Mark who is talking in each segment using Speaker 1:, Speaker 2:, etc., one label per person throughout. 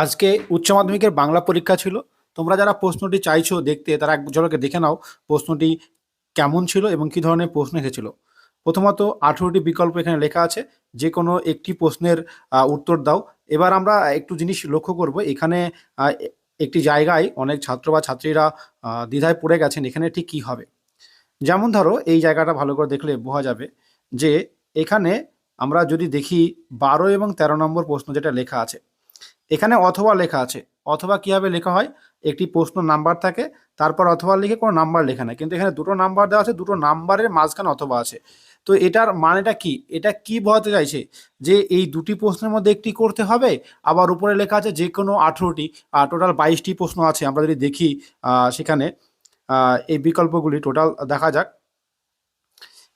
Speaker 1: আজকে উচ্চ মাধ্যমিকের বাংলা পরীক্ষা ছিল। তোমরা যারা প্রশ্নটি চাইছো দেখতে, তারা একজনকে দেখে নাও প্রশ্নটি কেমন ছিল এবং কি ধরনের প্রশ্ন এসেছিল। প্রথমত আঠেরোটি বিকল্প এখানে লেখা আছে। যে কোনো একটি প্রশ্নের উত্তর দাও। এবার আমরা একটু জিনিস লক্ষ্য করব। এখানে একটি জায়গায় অনেক ছাত্র বা ছাত্রীরা দ্বিধায় পড়ে গেছেন এখানে ঠিক কি হবে। যেমন ধরো, এই জায়গাটা ভালো করে দেখলে বোঝা যাবে যে এখানে আমরা যদি দেখি বারো এবং তেরো নম্বর প্রশ্ন যেটা লেখা আছে এখানে অথবা লেখা আছে। অথবা কীভাবে লেখা হয়? একটি প্রশ্ন নাম্বার থাকে, তারপর অথবা লিখে কোনো নাম্বার লেখা নেই। কিন্তু এখানে দুটো নাম্বার দেওয়া আছে, দুটো নাম্বারের মাঝখানে অথবা আছে। তো এটার মানেটা কি? এটা কি বোঝাতে চাইছে? যে এই দুটি প্রশ্নের মধ্যে একটি করতে হবে, আবার উপরে লেখা আছে যে কোনো আঠেরোটি টোটাল বাইশটি প্রশ্ন আছে। আমরা যদি দেখি সেখানে এই বিকল্পগুলি টোটাল দেখা যাক।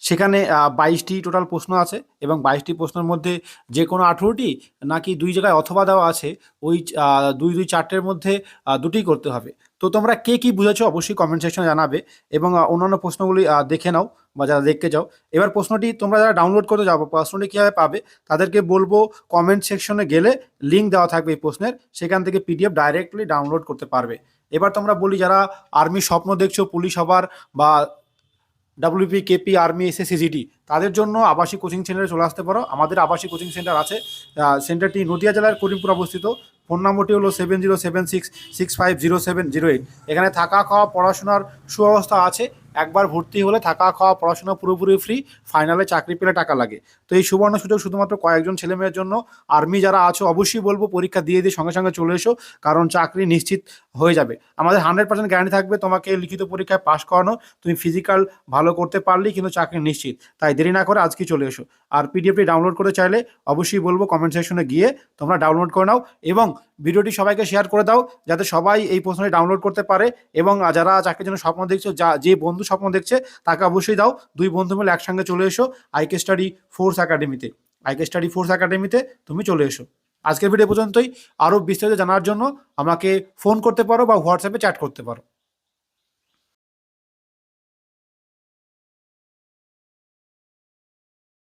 Speaker 1: সেখানে বাইশটি টোটাল প্রশ্ন আছে এবং বাইশটি প্রশ্নের মধ্যে যে কোনো আঠেরোটি নাকি দুই জায়গায় অথবা দেওয়া আছে, ওই দুই দুই, চারটের মধ্যে দুটি করতে হবে। তো তোমরা কে কী বুঝেছ অবশ্যই কমেন্ট সেকশনে জানাবে এবং অন্যান্য প্রশ্নগুলি দেখে নাও বা যারা দেখতে যাও এবার প্রশ্নটি তোমরা যারা ডাউনলোড করতে যাব প্রশ্নটি কীভাবে পাবে তাদেরকে বলব কমেন্ট সেকশনে গেলে লিঙ্ক দেওয়া থাকবে এই প্রশ্নের, সেখান থেকে পিডিএফ ডাইরেক্টলি ডাউনলোড করতে পারবে। এবার তোমরা বলি যারা আর্মির স্বপ্ন দেখছ পুলিশ হবার বা ডাব্লিউপি কেপি আর্মি এসএসসিজিডি তাদের জন্য আবাসিক কোচিং সেন্টারে চলে আসতে পারো। আমাদের আবাসিক কোচিং সেন্টার আছে। সেন্টারটি নদিয়া জেলার করিমপুর অবস্থিত। ফোন নম্বরটি হলো seven zero seven six six five zero seven zero eight এখানে থাকা খাওয়া পড়াশোনার সুব্যবস্থা আছে। একবার ভর্তি হলে থাকা খাওয়া, পড়াশোনা পুরোপুরি ফ্রি ফাইনালে চাকরি পেলে টাকা লাগে। তো এই সুবর্ণ সুযোগ শুধুমাত্র কয়েকজন ছেলেমেয়ের জন্য। আর্মি যারা আছো, অবশ্যই বলব পরীক্ষা দিয়ে দিয়ে সঙ্গে সঙ্গে চলে এসো, কারণ চাকরি নিশ্চিত হয়ে যাবে। আমাদের হান্ড্রেড পার্সেন্ট গ্যারান্টি থাকবে তোমাকে লিখিত পরীক্ষায় পাশ করানো। তুমি ফিজিক্যাল ভালো করতে পারলেই কিন্তু চাকরি নিশ্চিত। তাই দেরি না করে আজকে চলে এসো। আর পিডিএফটি ডাউনলোড করতে চাইলে অবশ্যই বলব কমেন্ট সেকশনে গিয়ে তোমরা ডাউনলোড করে নাও এবং ভিডিওটি সবাইকে শেয়ার করে দাও, যাতে সবাই এই প্রশ্নটি ডাউনলোড করতে পারে এবং যারা চাকরির জন্য স্বপ্ন দেখছ, যা, যে বন্ধু স্বপ্ন দেখছে, তাকে অবশ্যই দাও। দুই বন্ধু মিলে একসঙ্গে চলে এসো আইকে স্টাডি ফোর্স একাডেমিতে আইকে স্টাডি ফোর্স একাডেমিতে তুমি চলে এসো। আজকের ভিডিও পর্যন্তই। আরও বিস্তারিত জানার জন্য আমাকে ফোন করতে পারো বা হোয়াটসঅ্যাপে চ্যাট করতে পারো।